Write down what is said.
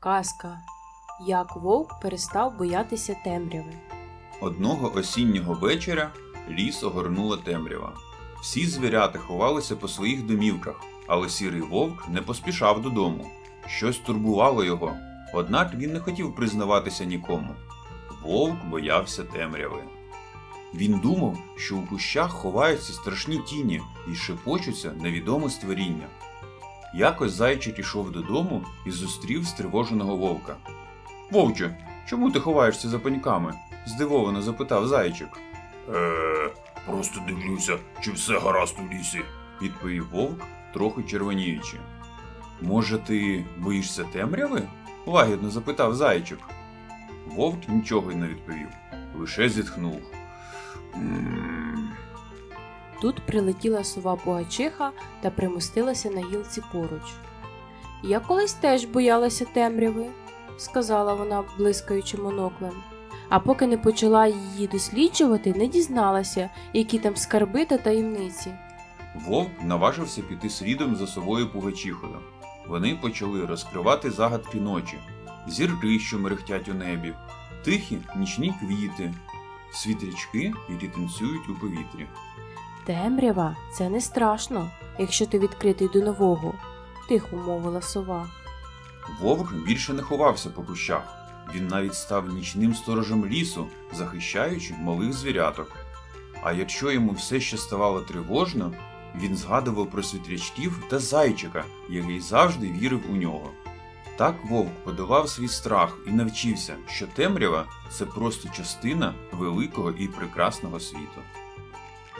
Казка. Як вовк перестав боятися темряви. Одного осіннього вечора ліс огорнула темрява. Всі звірята ховалися по своїх домівках, але сірий вовк не поспішав додому. Щось турбувало його, однак він не хотів признаватися нікому. Вовк боявся темряви. Він думав, що у кущах ховаються страшні тіні і шепочуться невідоме створіння. Якось зайчик ішов додому і зустрів стривоженого вовка. Вовче, чому ти ховаєшся за пеньками? здивовано запитав зайчик. Е, просто дивлюся, чи все гаразд у лісі, відповів вовк, трохи червоніючи. Може, ти боїшся темряви? лагідно запитав зайчик. Вовк нічого й не відповів, лише зітхнув. «М, Тут прилетіла сова Пугачиха та примостилася на гілці поруч. Я колись теж боялася темряви, сказала вона, блискаючи моноклем. А поки не почала її досліджувати, не дізналася, які там скарби та таємниці. Вовк наважився піти слідом за совою Пугачихою. Вони почали розкривати загадки ночі, зірки, що мерехтять у небі, тихі нічні квіти, світрячки, які танцюють у повітрі. Темрява це не страшно, якщо ти відкритий до нового, тихо мовила сова. Вовк більше не ховався по кущах. Він навіть став нічним сторожем лісу, захищаючи малих звіряток. А якщо йому все ще ставало тривожно, він згадував про світрячків та зайчика, який завжди вірив у нього. Так вовк подолав свій страх і навчився, що темрява це просто частина великого і прекрасного світу.